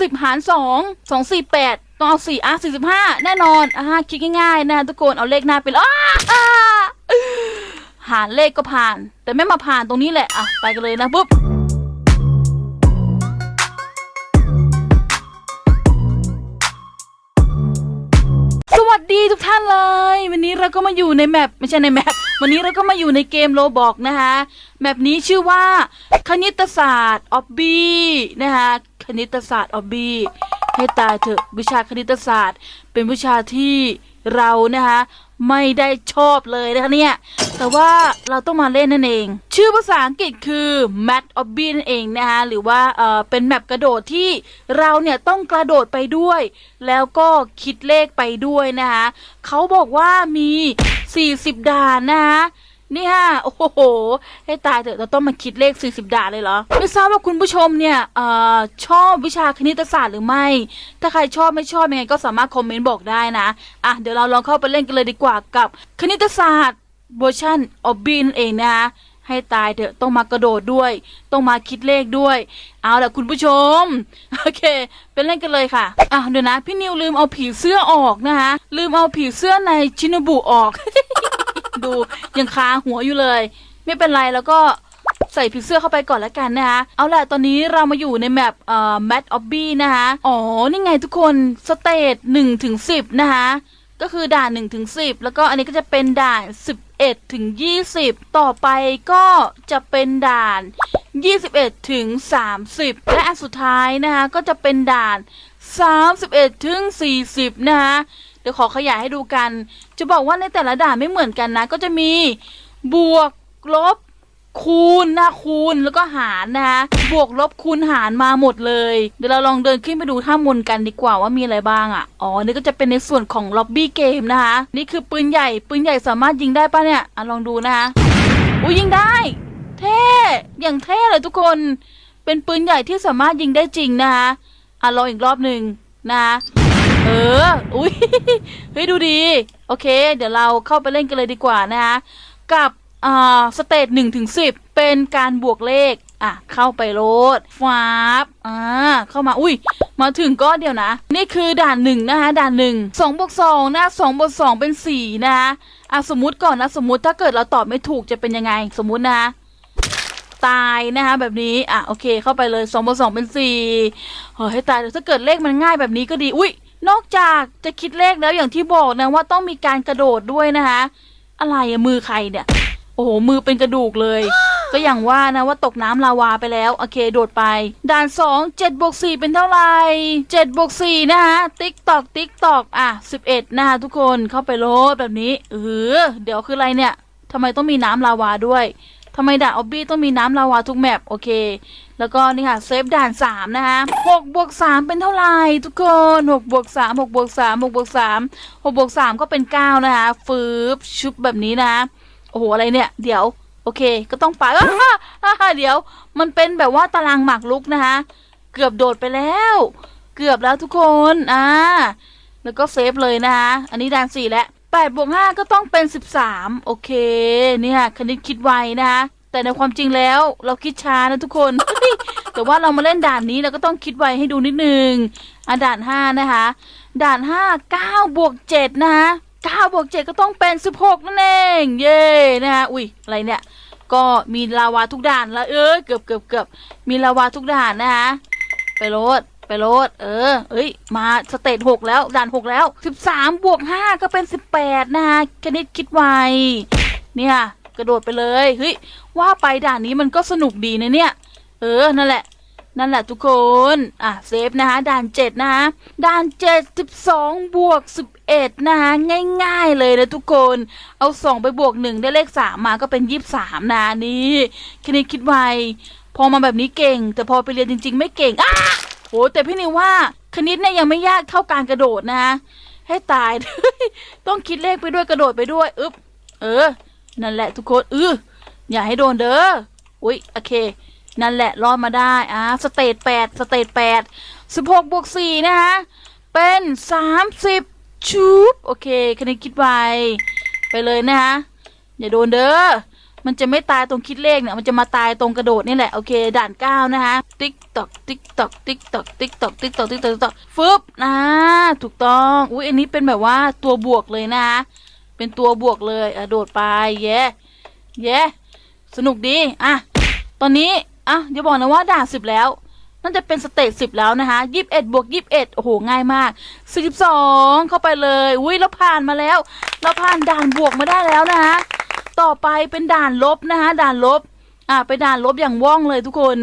สิบหารสองสองสี่แปดต้องเอาสี่อะสี่สิบห้าแน่นอนอะคิดง่ายๆนะทุกคนเอาเลขหน้าไปเลยอ้าอ่าหารเลขก็ผ่าน แต่ไม่มาผ่านตรงนี้แหละอะไปกันเลยนะปุ๊บสวัสดีทุกท่านเลย วันนี้เราก็มาอยู่ในแมปไม่ใช่ในแมปวันนี้เราก็มาอยู่ในเกมโลบอกนะคะแมปนี้ชื่อว่าคณิตศาสตร์ออบบี้นะคะ คณิตศาสตร์ออบบี้ให้ตายเถอะวิชาคณิตศาสตร์ เป็นวิชาที่เรานะคะไม่ได้ชอบเลยนะคะเนี่ย แต่ว่าเราต้องมาเล่นนั่นเอง ชื่อภาษาอังกฤษคือ Mat of b นั่นเองนะคะหรือว่าเออเป็นแมปกระโดดที่เราเนี่ยต้องกระโดดไปด้วย แล้วก็คิดเลขไปด้วยนะคะเขาบอกว่ามี 40 ด่านนะคะ นี่ฮะโอ้โห ให้ตายเถอะเราต้องมาคิดเลข 40 ดาเลยเหรอ ไม่ทราบว่าคุณผู้ชมเนี่ยเออชอบวิชาคณิตศาสตร์หรือไม่ ถ้าใครชอบไม่ชอบยังไงก็สามารถคอมเมนต์บอกได้นะ อะเดี๋ยวเราลองเข้าไปเล่นกันเลยดีกว่ากับคณิตศาสตร์เวอร์ชันออบบีนนเองนะคะให้ตายเถอะต้องมากระโดดด้วย ต้องมาคิดเลขด้วย เอาละคุณผู้ชม โอเค เป็นเล่นกันเลยค่ะอะเดี๋ยวนะ พี่นิวลืมเอาผีเสื้อออกนะคะลืมเอาผีเสื้อในชินบุออก ดูยังคาหัวอยู่เลย ไม่เป็นไรแล้วก็ใส่ผีเสื้อเข้าไปก่อนแล้วกันนะคะ เอาล่ะ ตอนนี้เรามาอยู่ในแมปเอ่อแมทออบบี้นะคะ อ๋อ นี่ไงทุกคนสเตจหนึ่งถึงสิบนะคะ ก็คือด่าน1ถึง10แล้วก็อันนี้ก็จะเป็นด่าน11ถึง20ต่อไปก็จะเป็นด่าน21ถึง30และอันสุดท้ายนะคะ ก็จะเป็นด่าน31ถึง40นะคะ ดี๋ยวขอขยายให้ดูกัน จะบอกว่าในแต่ละด่านไม่เหมือนกันนะ ก็จะมีบวกลบคูณนะคูณแล้วก็หารนะคะบวกลบคูณหารมาหมดเลย เดี๋ยวเราลองเดินขึ้นไปดูท่ามนกันดีกว่าว่ามีอะไรบ้างอะ่ะอ๋อนี่ก็จะเป็นในส่วนของล็อบบี้เกมนะคะนี่คือปืนใหญ่ปืนใหญ่สามารถยิงได้ปะเนี่ยอะลองดูนะคะอุ้ยยิงได้ เท่อย่างเท่เลยทุกคน เป็นปืนใหญ่ที่สามารถยิงได้จริงนะคะอะลองอีกรอบหนึ่งนะคะ เออ อุ้ยเฮ้ยดูดี โอเค เดี๋ยวเราเข้าไปเล่นกันเลยดีกว่านะคะกับอ่าสเตจหนึ่งถึงสิบเป็นการบวกเลข อะ เข้าไปโลดฟาบอ่าเข้ามาอุ้ย มาถึงก็เดียวนะ นี่คือด่านหนึ่งนะคะด่านหนึ่งสองบวกสองนะสองบวกสองเป็นสี่นะคะอะสมมติก่อนนะสมมติถ้าเกิดเราตอบไม่ถูกจะเป็นยังไง สมมุตินะตายนะคะแบบนี้ อะโอเคเข้าไปเลยสองบวกสองเป็นสี่เฮ้ยตายถ้าเกิดเลขมันง่ายแบบนี้ก็ดีอุ้ย นอกจากจะคิดเลขแล้วอย่างที่บอกนะว่าต้องมีการกระโดดด้วยนะคะ อะไรอะมือใครเนี่ย โอ้โหมือเป็นกระดูกเลย ก็อย่างว่านะว่าตกน้ำลาวาไปแล้วโอเคโดดไป ด่านสองเจ็ดบวกสี่เป็นเท่าไหร่เจ็ดบวกสี่นะคะติ๊กตอกติ๊กตอกอะสิบเอ็ดนะคะทุกคนเข้าไปโลดแบบนี้เออเดี๋ยวคืออะไรเนี่ยทำไมต้องมีน้ำลาวาด้วยทำไมด่านออบบี้ต้องมีน้ำลาวาทุกแมปโอเค แล้วก็นี่ค่ะเซฟด่านสามนะคะหกบวกสามเป็นเท่าไหร่ทุกคนหกบวกสามหกบวกสามหกบวกสามหกบวกสามก็เป็นเก้านะคะฟืบชุบแบบนี้นะโอ้โหอะไรเนี่ย เดี๋ยวโอเค ก็ต้องไปเดี๋ยว มันเป็นแบบว่าตารางหมากรุกนะคะเกือบโดดไปแล้ว เกือบแล้วทุกคนอ่าแล้วก็เซฟเลยนะคะอันนี้ด่านสี่แล้วแปดบวกห้าก็ต้องเป็นสิบสามโอเคเนี่ยคณิตคิดไวนะคะ แต่ในความจริงแล้วเราคิดช้านะทุกคน แต่ว่าเรามาเล่นด่านนี้เราก็ต้องคิดไวให้ดูนิดนึงอะด่านห้านะคะ ด่านห้าเก้าบวกเจ็ดนะคะเก้าบวกเจ็ดก็ต้องเป็นสิบหกนั่นเองเย้นะคะอุ้ยอะไรเนี่ย ก็มีลาวาทุกด่านแล้วเออเกือบเกือบเกือบมีลาวาทุกด่านนะคะไปโรดไปโรดเออ เอ้ย มาสเตจหกแล้ว ด่านหกแล้วสิบสามบวกห้าก็เป็นสิบแปดนะคะคณิตคิดไว เนี่ย กระโดดไปเลยเฮ้ยว่าไปด่านนี้มันก็สนุกดีนะเนี่ย เออนั่นแหละ นั่นแหละทุกคน อะเซฟนะคะด่านเจ็ดนะคะด่านเจ็ดสิบสองบวกสิบเอ็ดนะคะง่ายๆเลยนะทุกคน เอาสองไปบวกหนึ่งได้เลขสามมาก็เป็นยี่สิบสามนะนี่คณิตคิดไวพอมาแบบนี้เก่ง แต่พอไปเรียนจริง ๆ ไม่เก่งอ้าโหแต่พี่นิวว่าคณิตเนี่ยยังไม่ยากเท่าการกระโดดนะ ให้ตาย ต้องคิดเลขไปด้วยกระโดดไปด้วย อึ๊บ เออ นั่นแหละทุกคนเอออย่าให้โดนเด้ออุ้ยโอเค นั่นแหละรอดมาได้อ่าสเตจแปดสเตจแปดสิบหกบวกสี่นะคะเป็นสามสิบชูบโอเคคณิตคิดไวไปเลยนะคะอย่าโดนเด้อมันจะไม่ตายตรงคิดเลขเนี่ยมันจะมาตายตรงกระโดดนี่แหละโอเคด่านเก้านะคะติ๊กตอกติ๊กตอกติ๊กตอกติ๊กตอกติ๊กตอกติ๊กตอกติ๊กตอกฟึบนะถูกต้องอุ้ยอันนี้เป็นแบบว่าตัวบวกเลยนะคะ เป็นตัวบวกเลยอะโดดไปเย้เย้สนุกดีอะตอนนี้อะอย่าบอกนะว่าด่านสิบแล้วน่าจะเป็นสเตจสิบแล้วนะคะยี่สิบเอ็ดบวกยี่สิบเอ็ดโอ้โหง่ายมากสี่สิบสองเข้าไปเลยอุ้ยเราผ่านมาแล้ว เราผ่านด่านบวกมาได้แล้วนะคะต่อไปเป็นด่านลบนะคะด่านลบอ่าไปด่านลบอย่างว่องเลยทุกคน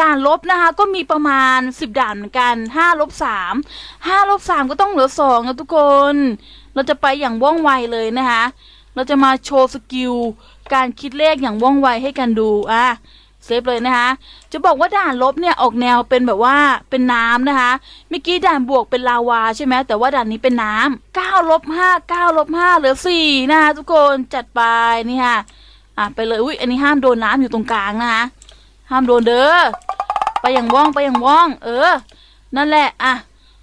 ด่านลบนะคะก็มีประมาณสิบด่านเหมือนกันห้าลบสามห้าลบสามก็ต้องเหลือสองนะทุกคน เราจะไปอย่างว่องไวเลยนะคะ เราจะมาโชว์สกิลการคิดเลขอย่างว่องไวให้กันดูอะเซฟเลยนะคะ จะบอกว่าด่านลบเนี่ยออกแนวเป็นแบบว่าเป็นน้ำนะคะเมื่อกี้ด่านบวกเป็นลาวาใช่ไหมแต่ว่าด่านนี้เป็นน้ำเก้าลบห้าเก้าลบห้าเหลือสี่นะคะทุกคนจัดไปนี่ค่ะอะไปเลยอุ้ยอันนี้ห้ามโดนน้ำอยู่ตรงกลางนะคะห้ามโดนเด้อไปอย่างว่องไปอย่างว่อง เออ นั่นแหละอะ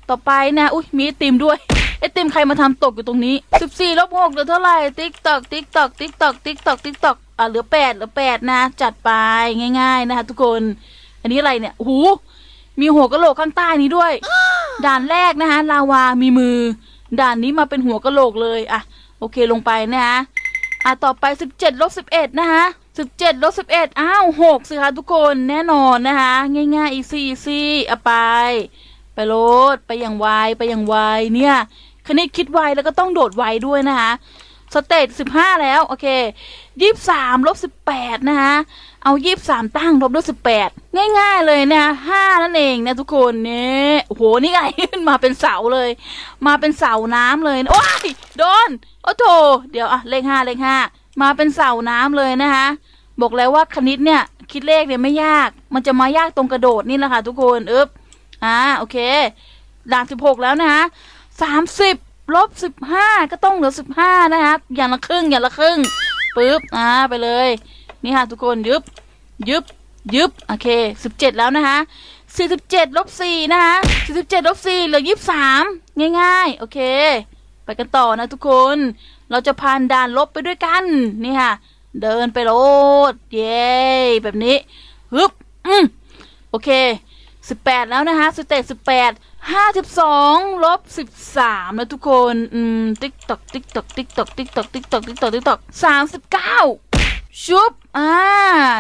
ต่อไปนะอุ้ยมีติมด้วย ไอติมใครมาทำตกอยู่ตรงนี้สิบสี่ลบหกเหลือเท่าไหร่ ติ๊กตอกติ๊กตอกติ๊กตอกติ๊กตอกติ๊กตอกอะเหลือแปดเหลือแปดนะ จัดไปง่ายๆนะคะทุกคน อันนี้อะไรเนี่ยโอ้โหมีหัวกะโหลกข้างใต้นี้ด้วย ด่านแรกนะคะลาวามีมือ ด่านนี้มาเป็นหัวกะโหลกเลยอะโอเคลงไปนะคะอะต่อไปสิบเจ็ดลบสิบเอ็ดนะคะสิบเจ็ดลบสิบเอ็ดอ้าวหกสิคะทุกคนแน่นอนนะคะ ง่ายๆอีซี่อีซี่อะไป ไปโลดไปอย่างไวไปอย่างไวเนี่ยคณิตคิดไวแล้วก็ต้องโดดไวด้วยนะคะสเตจสิบห้าแล้วโอเคยี่สามลบสิบแปดนะคะเอายี่สามตั้งลบด้วยสิบแปดง่ายๆเลยนะห้านั่นเองนะทุกคนเนี่ยโอ้โหนี่ไงมาเป็นเสาเลย มาเป็นเสาน้ำเลยโอ้ยโดนโอ้โถเดี๋ยวอะเลขห้าเลขห้ามาเป็นเสาน้ำเลยนะคะบอกแล้วว่าคณิตเนี่ยคิดเลขเนี่ยไม่ยาก มันจะมายากตรงกระโดดนี่แหละค่ะทุกคนเอ๊บ อ่าโอเคด่านสิบหกแล้วนะคะสามสิบลบสิบห้าก็ต้องเหลือสิบห้านะคะอย่างละครึ่งอย่างละครึ่งปึ๊บอ่าไปเลย นี่ค่ะทุกคนยึบยึบยึบโอเคสิบเจ็ดแล้วนะคะสี่สิบเจ็ดลบสี่นะคะสี่สิบเจ็ดลบสี่เหลือยี่สิบสามง่ายๆ โอเค ไปกันต่อนะทุกคน เราจะผ่านด่านลบไปด้วยกัน นี่ค่ะ เดินไปโลด เย้แบบนี้ฮึบอืมโอเค สิบแปดแล้วนะคะสเตจสิบแปดห้าสิบสองลบสิบสามนะทุกคน อืม ติ๊กตอกติ๊กตอกติ๊กตอกติ๊กตอกติ๊กตอกติ๊กตอกติ๊กตอกสามสิบเก้าชุบ อ่า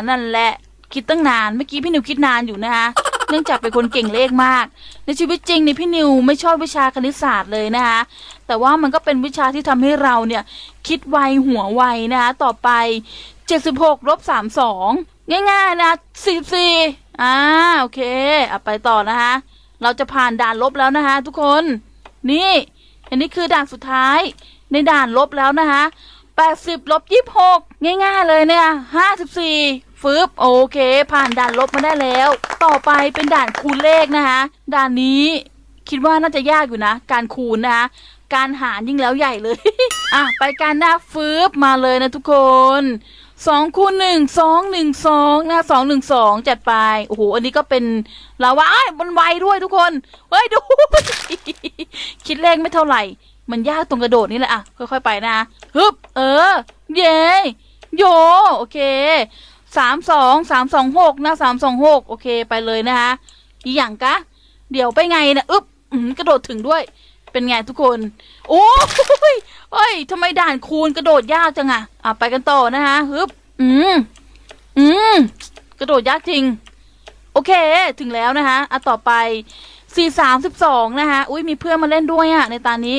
นั่นแหละ คิดตั้งนาน เมื่อกี้พี่นิวคิดนานอยู่นะคะเนื่องจากเป็นคนเก่งเลขมาก ในชีวิตจริงนี่พี่นิวไม่ชอบวิชาคณิตศาสตร์เลยนะคะแต่ว่ามันก็เป็นวิชาที่ทำให้เราเนี่ย คิดไวหัวไวนะคะต่อไป 76ลบ32 ง่ายๆนะ44 อ่าโอเคอะไปต่อนะคะ เราจะผ่านด่านลบแล้วนะคะ ทุกคน นี่ อันนี้คือด่านสุดท้ายในด่านลบแล้วนะคะ80ลบ26ง่ายๆเลยเนี่ย54ฟึบโอเค ผ่านด่านลบมาได้แล้ว ต่อไปเป็นด่านคูณเลขนะคะด่านนี้คิดว่าน่าจะยากอยู่นะ การคูณนะคะการหารยิ่งแล้วใหญ่เลย อะ ไปการหน้าฟืบมาเลยนะทุกคน สองคูณหนึ่งสองหนึ่งสองนะสองหนึ่งสองจัดไปโอ้โหอันนี้ก็เป็นลาวาอ้ายมันไวด้วยทุกคนเฮ้ยดู คิดเลขไม่เท่าไหร่ มันยากตรงกระโดดนี่แหละอะค่อยๆไปนะฮึบเออ เย้โยโอเคสามสองสามสองหกนะสามสองหกโอเคไปเลยนะคะอีหยังกะ เดี๋ยวไปไงนะอึ๊บกระโดดถึงด้วย เป็นไงทุกคน โอ้ยเฮ้ยทำไมด่านคูณกระโดดยากจังอะอะไปกันต่อนะคะฮึบอืมอืมกระโดดยากจริง โอเค ถึงแล้วนะคะอะต่อไปสี่สามสิบสองนะคะอุ้ยมีเพื่อนมาเล่นด้วยอะในตานี้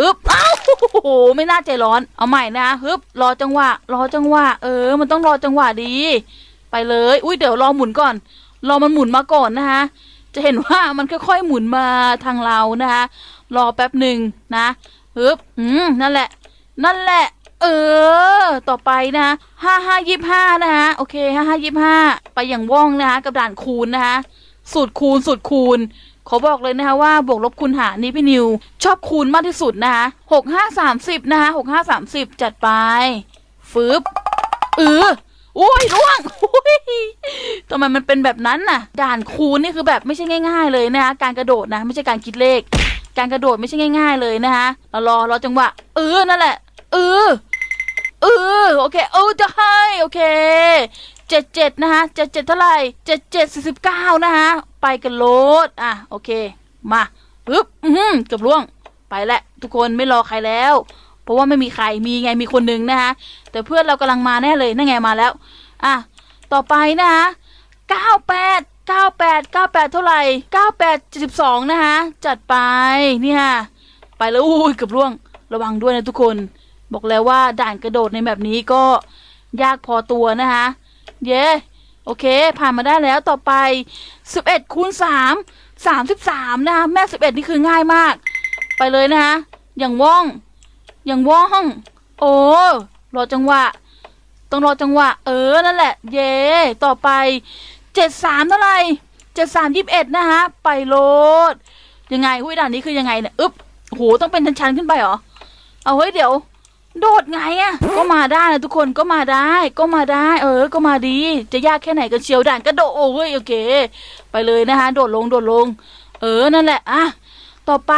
อึ๊บอ้าวโอ้โหไม่น่าใจร้อน เอาใหม่นะคะฮึบรอจังหวะ รอจังหวะ เออ มันต้องรอจังหวะดี ไปเลย อุ้ยเดี๋ยวรอหมุนก่อน รอมันหมุนมาก่อนนะคะจะเห็นว่ามันค่อยๆหมุนมาทางเรานะคะ รอแป๊บหนึ่งนะฮึบอืมนั่นแหละ นั่นแหละ เออ ต่อไปนะห้าห้ายี่ห้านะคะโอเคห้าห้ายี่ห้าไปอย่างว่องนะคะกับด่านคูณนะคะสูตรคูณสูตรคูณขอบอกเลยนะคะว่าบวกลบคูณหารนี่พี่นิว ชอบคูณมากที่สุดนะคะหกห้าสามสิบนะคะหกห้าสามสิบจัดไปฟืบเออโอ้ยร่วงโอ้ยทำไมมันเป็นแบบนั้นน่ะ ด่านคูณนี่คือแบบไม่ใช่ง่าย ๆ เลยนะคะการกระโดดนะ ไม่ใช่การคิดเลข การกระโดดไม่ใช่ง่าย ๆ เลยนะคะเรารอรอจังหวะเออนั่นแหละเออเออโอเคเออจะให้โอเคเจ็ดเจ็ดนะคะเจ็ดเจ็ดเท่าไหร่เจ็ดเจ็ดสี่สิบเก้านะคะไปกันโลดอะโอเค มาปึ๊บอือหือเกือบล่วงไปแหละทุกคนไม่รอใครแล้ว เพราะว่าไม่มีใครมีไงมีคนหนึ่งนะคะแต่เพื่อนเรากำลังมาแน่เลยนั่นไงมาแล้ว อะต่อไปนะคะเก้าแปด เก้าแปดเก้าแปดเท่าไหร่เก้าแปดเจ็ดสิบสองนะคะ จัดไป นี่ค่ะ ไปแล้วอุ้ยเกือบล่วง ระวังด้วยนะทุกคน บอกแล้วว่าด่านกระโดดในแบบนี้ก็ยากพอตัวนะคะ เย้ โอเค ผ่านมาได้แล้วต่อไปสิบเอ็ดคูณสามสามสิบสามนะคะ แม่สิบเอ็ดนี่คือง่ายมาก ไปเลยนะคะอย่างว่อง อย่างว่อง โอ้รอจังหวะ ต้องรอจังหวะ เออ นั่นแหละ เย่ต่อไป เจ็ดสามเท่าไหร่เจ็ดสามยี่สิบเอ็ดนะคะไปโลด ยังไงหุ้ยด่านนี้คือยังไงเนี่ยอึ๊บโหต้องเป็นชันๆขึ้นไปเหรอ เอาเฮ้ยเดี๋ยว โดดไงอะก็มาได้นะทุกคนก็มาได้ ก็มาได้ เออ ก็มาดี จะยากแค่ไหนกันเชียวด่านกระโดดโอ้ยโอเค ไปเลยนะคะโดดลงโดดลง เออนั่นแหละอะต่อไป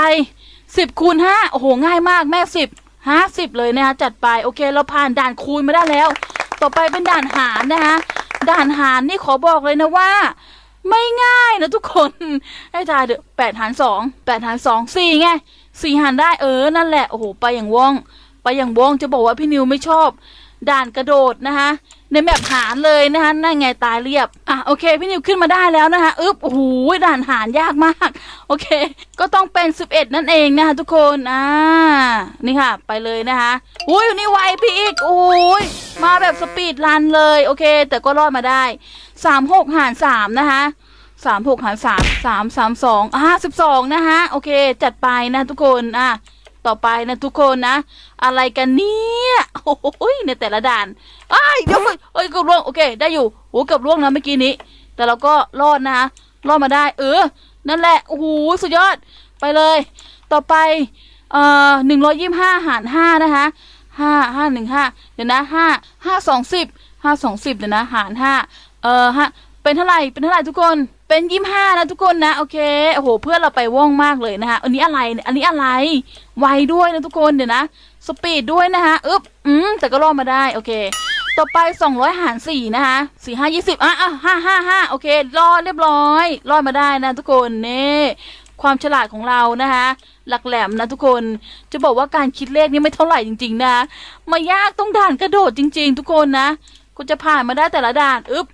สิบคูณห้าโอ้โหง่ายมากแม่สิบห้าสิบเลยนะคะจัดไปโอเคเราผ่านด่านคูณมาได้แล้ว ต่อไปเป็นด่านหารนะคะ ด่านหารนี่ขอบอกเลยนะว่า ไม่ง่ายนะทุกคนให้ทายเถอะแปดหารสองแปดหารสองสี่ไงสี่หารได้เออนั่นแหละโอ้โหไปอย่างว่อง ไปอย่างว่องจะบอกว่าพี่นิวไม่ชอบ ด่านกระโดดนะคะในแบบหารเลยนะคะนั่นไงตายเรียบอะโอเค พี่นิวขึ้นมาได้แล้วนะคะอึ๊บโอ้โหด่านหารยากมาก โอเค ก็ต้องเป็นสิบเอ็ดนั่นเองนะคะทุกคนอ่านี่ค่ะ ไปเลยนะคะอุ้ยนี่ไวพี่อีกโอ้ยมาแบบสปีดรันเลยโอเค แต่ก็รอดมาได้สามหกหารสามนะคะสามหกหารสามสามสามสองอ่าสิบสองนะคะโอเค จัดไปนะทุกคนอะ ต่อไปนะทุกคนนะ อะไรกันเนี่ยโอ้ยในแต่ละด่านไอ้ยเดี๋ยวเฮ้ยเอ้ยเกือบล่วงโอเค ได้อยู่โอ้เกือบล่วงนะเมื่อกี้นี้ แต่เราก็รอดนะคะรอดมาได้ เออ นั่นแหละโอ้โหสุดยอดไปเลย ต่อไปเอ่อหนึ่งร้อยยี่ห้าหารห้านะคะห้าห้าหนึ่งห้าเดี๋ยวนะห้าห้าสองสิบห้าสองสิบเดี๋ยวนะหารห้าเออฮะเป็นเท่าไหร่เป็นเท่าไหร่ทุกคน เป็นยี่ห้านะทุกคนนะโอเคโอ้โหเพื่อนเราไปว่องมากเลยนะคะอันนี้อะไรเนี่ยอันนี้อะไร ไวด้วยนะทุกคนเดี๋ยวนะ สปีดด้วยนะคะอึ๊บอืมแต่ก็รอดมาได้โอเค ต่อไปสองร้อยหารสี่นะคะสี่ห้ายี่สิบอะอะห้าห้าห้าโอเค รอดเรียบร้อย รอดมาได้นะทุกคนนี่ความฉลาดของเรานะคะหลักแหลมนะทุกคนจะบอกว่าการคิดเลขนี่ไม่เท่าไหร่จริง ๆ นะมายากต้องด่านกระโดดจริง ๆ ทุกคนนะคุณจะผ่านมาได้แต่ละด่านอึ๊บ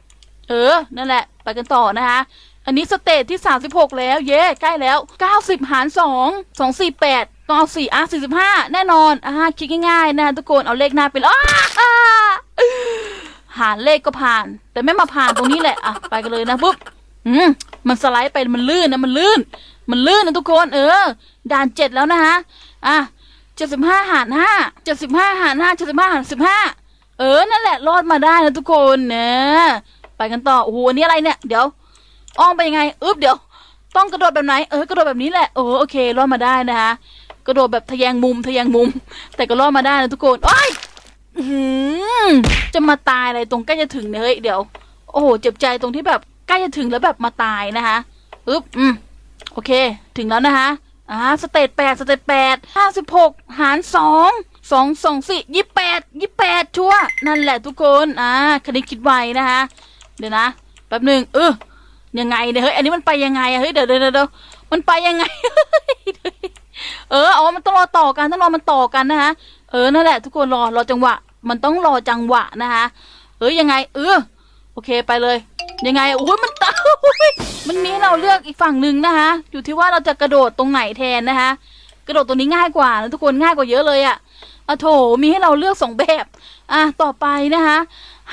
เออนั่นแหละ ไปกันต่อนะคะ อันนี้สเตจที่ 36 แล้ว เย้ ใกล้แล้ว 90 หาร 2 248ต้องเอา4อะ45แน่นอนอ่าคิดง่ายๆนะทุกคนเอาเลขหน้าไปเลยอ้าหารเลขก็ผ่าน แต่ไม่มาผ่านตรงนี้แหละอะไปกันเลยนะปุ๊บอืมมันสไลด์ไปมันลื่นนะมันลื่น มันลื่นนะทุกคน เออ ด่านเจ็ดแล้วนะคะอะ75หาร5 75หาร5 75หาร15เออนั่นแหละรอดมาได้นะทุกคนเนะไปกันต่อโอ้โหอันนี้อะไรเนี่ยเดี๋ยว อ้อมไปยังไงอึ๊บเดี๋ยว ต้องกระโดดแบบไหนเออกระโดดแบบนี้แหละเออโอเครอดมาได้นะคะกระโดดแบบทะแยงมุมทะแยงมุม แต่ก็รอดมาได้นะทุกคนโอ้ยจะมาตายอะไรตรงใกล้จะถึงเนี่ยเฮ้ยเดี๋ยว โอ้โหเจ็บใจตรงที่แบบใกล้จะถึงแล้วแบบมาตายนะคะอึ๊บอืมโอเค ถึงแล้วนะคะอ่าสเตจแปดสเตจแปดห้าสิบหกหารสองสองสองสี่ยี่แปดยี่แปดชัวนั่นแหละทุกคน อ่าคณิตคิดไวนะคะ เดี๋ยวนะ แป๊บหนึ่งเออ ยังไงเนี่ยเฮ้ยอันนี้มันไปยังไงอะเฮ้ยเดี๋ยวเดี๋ยวเดี๋ยวมันไปยังไง เออเอามันต้องรอต่อกันต้องรอมันต่อกันนะคะเออนั่นแหละทุกคนรอรอจังหวะ มันต้องรอจังหวะนะคะเออยังไง เออโอเคไปเลย ยังไงโอ้ยมันตามันมีให้เราเลือกอีกฝั่งหนึ่งนะคะอยู่ที่ว่าเราจะกระโดดตรงไหนแทนนะคะกระโดดตรงนี้ง่ายกว่านะทุกคนง่ายกว่าเยอะเลยอะอะโถมีให้เราเลือกสองแบบ อะต่อไปนะคะ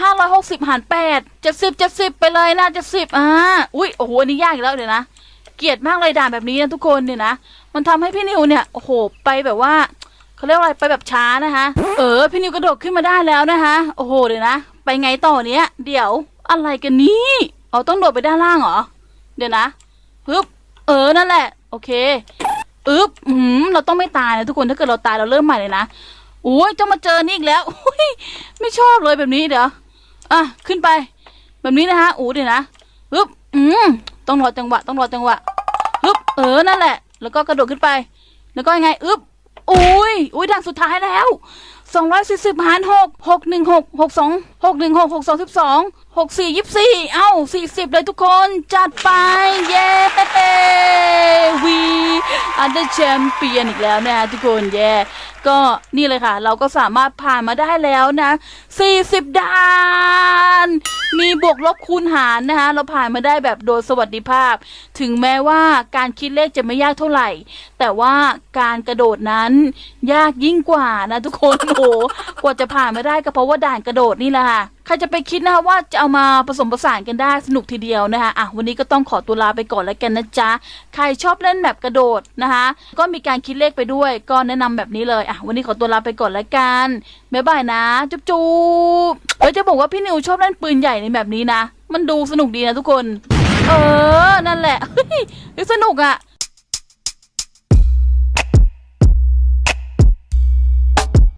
ห้าร้อยหกสิบหารแปดเจ็ดสิบเจ็ดสิบไปเลยนะเจ็ดสิบอ่าอุ้ยโอ้โหอันนี้ยากอีกแล้วเดี๋ยวนะ เกลียดมากเลยด่านแบบนี้นะทุกคนเนี่ยนะ มันทำให้พี่นิวเนี่ยโอ้โหไปแบบว่าเขาเรียกว่าอะไรไปแบบช้านะคะ เออพี่นิวกระโดดขึ้นมาได้แล้วนะคะโอ้โหเดี๋ยวนะ ไปไงต่อเนี้ย เดี๋ยวอะไรกันนี่อ๋อต้องโดดไปด้านล่างเหรอเดี๋ยวนะปึ๊บเออนั่นแหละ โอเคอึ๊บอืมเราต้องไม่ตายนะทุกคนถ้าเกิดเราตายเราเริ่มใหม่เลยนะโอ้ยจะมาเจอนี่อีกแล้วอุ้ยไม่ชอบเลยแบบนี้เดี๋ยว อะขึ้นไป แบบนี้นะคะอู้เดี๋ยวนะปึ๊บอืมต้องรอจังหวะต้องรอจังหวะปึ๊บเออนั่นแหละ แล้วก็กระโดดขึ้นไป แล้วก็ยังไงอึ๊บอุ้ยอุ้ยด่านสุดท้ายแล้วสองร้อยสี่สิบหารหกหกหนึ่งหกหกสองหกหนึ่งหกหกสองสิบสอง หกสี่ยี่สี่เอ้าสี่สิบเลยทุกคนจัดไป เย้เป้วีอันเดอร์แชมเปียนอีกแล้วนะทุกคนเย้ก็นี่เลยค่ะ เราก็สามารถผ่านมาได้แล้วนะ 40 ด่าน มีบวกลบคูณหารนะคะ เราผ่านมาได้แบบโดยสวัสดิภาพ ถึงแม้ว่าการคิดเลขจะไม่ยากเท่าไหร่ แต่ว่าการกระโดดนั้นยากยิ่งกว่านะทุกคนโอ้โหกว่าจะผ่านมาได้ก็เพราะว่าด่านกระโดดนี่แหละค่ะ ใครจะไปคิดนะคะว่าจะเอามาผสมผสานกันได้สนุกทีเดียวนะคะอะวันนี้ก็ต้องขอตัวลาไปก่อนแล้วกันนะจ๊ะ ใครชอบเล่นแบบกระโดดนะคะ ก็มีการคิดเลขไปด้วย ก็แนะนำแบบนี้เลยอะวันนี้ขอตัวลาไปก่อนแล้วกันบ๊ายบายนะ จุ๊บจุ๊บเฮ้ยจะบอกว่าพี่นิวชอบเล่นปืนใหญ่ในแบบนี้นะ มันดูสนุกดีนะทุกคน เออ นั่นแหละเฮ้ยสนุกอะ